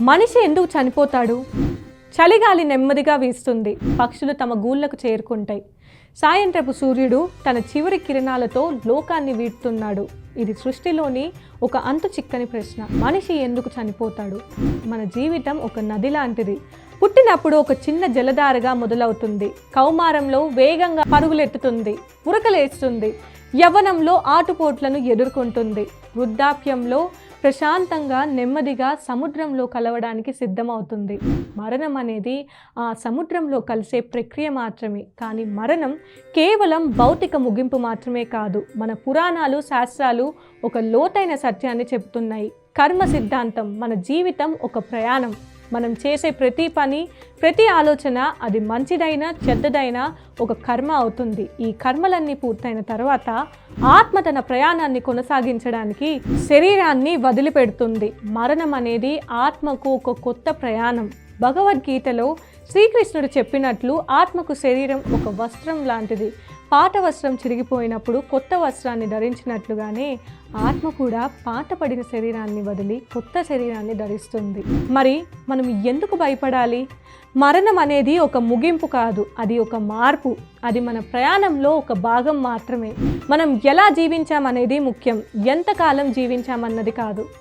మనిషి ఎందుకు చనిపోతాడు? చలిగాలి నెమ్మదిగా వీస్తుంది. పక్షులు తమ గూళ్ళకు చేరుకుంటాయి. సాయంత్రపు సూర్యుడు తన చివరి కిరణాలతో లోకాన్ని వీడుతున్నాడు. ఇది సృష్టిలోని ఒక అంతు చిక్కని ప్రశ్న. మనిషి ఎందుకు చనిపోతాడు? మన జీవితం ఒక నది లాంటిది. పుట్టినప్పుడు ఒక చిన్న జలధారగా మొదలవుతుంది. కౌమారంలో వేగంగా పరుగులెత్తుతుంది. ఉరకలేస్తుంది. యవ్వనంలో ఆటుపోట్లను ఎదుర్కొంటుంది. వృద్ధాప్యంలో ప్రశాంతంగా నెమ్మదిగా సముద్రంలో కలవడానికి సిద్ధమవుతుంది. మరణం అనేది ఆ సముద్రంలో కలిసే ప్రక్రియ మాత్రమే. కానీ మరణం కేవలం భౌతిక ముగింపు మాత్రమే కాదు. మన పురాణాలు శాస్త్రాలు ఒక లోతైన సత్యాన్ని చెబుతున్నాయి. కర్మ సిద్ధాంతం మన జీవితం ఒక ప్రయాణం. మనం చేసే ప్రతి పని ప్రతి ఆలోచన అది మంచిదైనా చెడ్డదైనా ఒక కర్మ అవుతుంది. ఈ కర్మలన్నీ పూర్తయిన తర్వాత ఆత్మ తన ప్రయాణాన్ని కొనసాగించడానికి శరీరాన్ని వదిలిపెడుతుంది. మరణం అనేది ఆత్మకు ఒక కొత్త ప్రయాణం. భగవద్గీతలో శ్రీకృష్ణుడు చెప్పినట్లు ఆత్మకు శరీరం ఒక వస్త్రం లాంటిది. పాత వస్త్రం చిరిగిపోయినప్పుడు కొత్త వస్త్రాన్ని ధరించినట్లుగానే ఆత్మ కూడా పాత పడిన శరీరాన్ని వదిలి కొత్త శరీరాన్ని ధరిస్తుంది. మరి మనం ఎందుకు భయపడాలి? మరణం అనేది ఒక ముగింపు కాదు అది ఒక మార్పు. అది మన ప్రయాణంలో ఒక భాగం మాత్రమే. మనం ఎలా జీవించామనేది ముఖ్యం. ఎంతకాలం జీవించామన్నది కాదు.